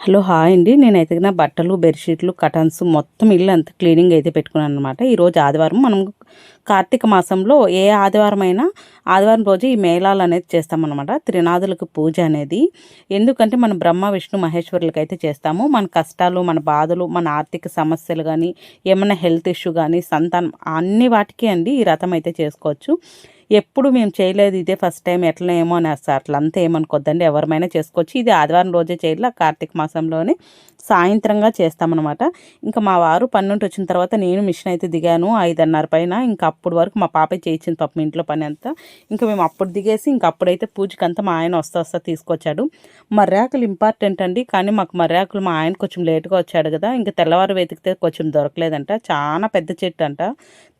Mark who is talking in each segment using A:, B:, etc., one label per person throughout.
A: Hello hi అండి. నేనైతే నా బట్టలు బెడ్షీట్లు కటన్స్ మొత్తం ఇల్లు అంతా క్లీనింగ్ అయితే పెట్టుకున్నాను అనమాట ఈరోజు ఆదివారం మనం కార్తీక మాసంలో ఏ ఆదివారం అయినా ఆదివారం రోజు ఈ మేళాలు అనేది చేస్తామన్నమాట. త్రినాదులకు పూజ అనేది. ఎందుకంటే మనం బ్రహ్మ విష్ణు మహేశ్వరులకు అయితే చేస్తాము. మన కష్టాలు మన బాధలు మన ఆర్థిక సమస్యలు కానీ ఏమైనా హెల్త్ ఇష్యూ కానీ సంతానం అన్ని వాటికి అండి ఈ రథం అయితే చేసుకోవచ్చు. ఎప్పుడు మేము చేయలేదు ఇదే ఫస్ట్ టైం ఎట్లా ఏమో అని అట్లా అంతా ఏమనుకోద్దండి. ఎవరిమైనా చేసుకోవచ్చు. ఇది ఆదివారం రోజే చేయాలి కార్తీక మాసంలోనే సాయంత్రంగా చేస్తామన్నమాట. ఇంకా మా వారు పన్నుంటి వచ్చిన తర్వాత నేను మిషన్ అయితే దిగాను. ఐదున్నర పైన ఇంకా అప్పుడు వరకు మా పాప చేయించింది పాప ఇంట్లో పని అంతా. ఇంకా మేము అప్పుడు దిగేసి ఇంకా అప్పుడైతే పూజకి అంతా మా ఆయన వస్తా వస్తా తీసుకొచ్చాడు. మర్రాకులు ఇంపార్టెంట్ అండి. కానీ మాకు మర్రాకులు మా ఆయన కొంచెం లేటుగా వచ్చాడు కదా. ఇంకా తెల్లవారు వెతికితే కొంచెం దొరకలేదంట. చాలా పెద్ద చెట్టు అంట.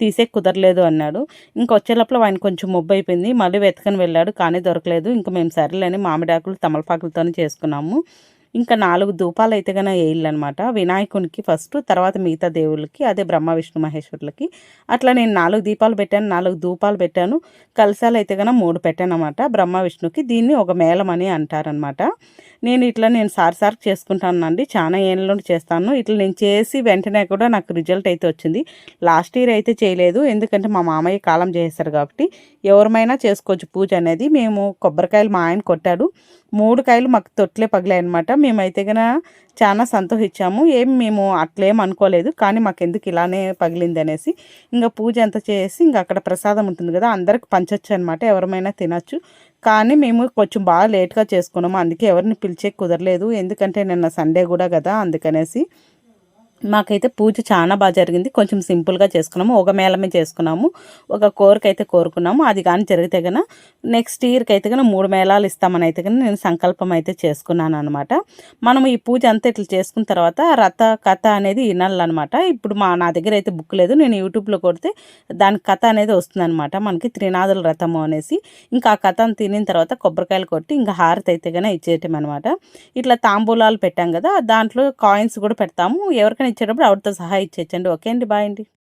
A: తీసే కుదరలేదు అన్నాడు. ఇంకా వచ్చేటప్పుడు ఆయన కొంచెం మొబ్బు అయిపోయింది. మళ్ళీ వెతకని వెళ్ళాడు. కానీ దొరకలేదు. ఇంకా మేము సరేలేని మామిడాకులు తమలపాకులతోనే చేసుకున్నాము. ఇంకా నాలుగు ధూపాలు అయితే కనుక వేయాలన్నమాట వినాయకునికి ఫస్ట్ తర్వాత మిగతా దేవుళ్ళకి అదే బ్రహ్మ విష్ణు మహేశ్వరులకి. అట్లా నేను నాలుగు దీపాలు పెట్టాను నాలుగు ధూపాలు పెట్టాను. కలశాలు అయితే కనుక మూడు పెట్టాను అనమాట బ్రహ్మ విష్ణుకి దీన్ని ఒక మేళం అని అంటారనమాట నేను ఇట్లా నేను సార్ సార్ చేసుకుంటానండి. చాలా ఏళ్ళ నుండి చేస్తాను. ఇట్లా నేను చేసి వెంటనే కూడా నాకు రిజల్ట్ అయితే వచ్చింది. లాస్ట్ ఇయర్ అయితే చేయలేదు. ఎందుకంటే మా మామయ్య కాలం చేస్తారు కాబట్టి ఎవరమైనా చేసుకోవచ్చు. పూజ అనేది మేము కొబ్బరికాయలు మా ఆయన కొట్టాడు. మూడు కాయలు మాకు తొట్లే పగిలాయి అనమాట మేమైతే కనుక చాలా సంతోషించాము. ఏం మేము అట్లేం అనుకోలేదు. కానీ మాకు ఎందుకు ఇలానే పగిలింది అనేసి ఇంకా పూజ అంతా చేసి ఇంకా అక్కడ ప్రసాదం ఉంటుంది కదా అందరికి పంచవచ్చు అనమాట ఎవరమైనా తినచ్చు. కానీ మేము కొంచెం బాగా లేట్గా చేసుకున్నాము. అందుకే ఎవరిని పిలిచే కుదరలేదు. ఎందుకంటే నిన్న సండే కూడా కదా అందుకనేసి మాకైతే పూజ చాలా బాగా జరిగింది. కొంచెం సింపుల్గా చేసుకున్నాము. ఒక మేళమే చేసుకున్నాము. ఒక కోరిక అయితే కోరుకున్నాము. అది కానీ జరిగితే కనుక నెక్స్ట్ ఇయర్కి అయితే కనుక మూడు మేళాలు ఇస్తామని అయితే కనుక నేను సంకల్పం అయితే చేసుకున్నాను అనమాట మనం ఈ పూజ అంతా ఇట్లా చేసుకున్న తర్వాత రథ కథ అనేది వినాలన్నమాట ఇప్పుడు మా నా దగ్గర అయితే బుక్ లేదు. నేను యూట్యూబ్లో కొడితే దాని కథ అనేది వస్తుందన్నమాట. మనకి త్రినాదుల రథము అనేసి. ఇంకా ఆ కథను తినిన తర్వాత కొబ్బరికాయలు కొట్టి ఇంకా హారతి అయితే కనుక ఇచ్చేయటం అనమాట ఇట్లా తాంబూలాలు పెట్టాం కదా దాంట్లో కాయిన్స్ కూడా పెడతాము. ఎవరికైనా ఇచ్చేటప్పుడు ఆవిడతో సహా ఇచ్చేచ్చండి ఓకే అండి. బాయ్ అండి.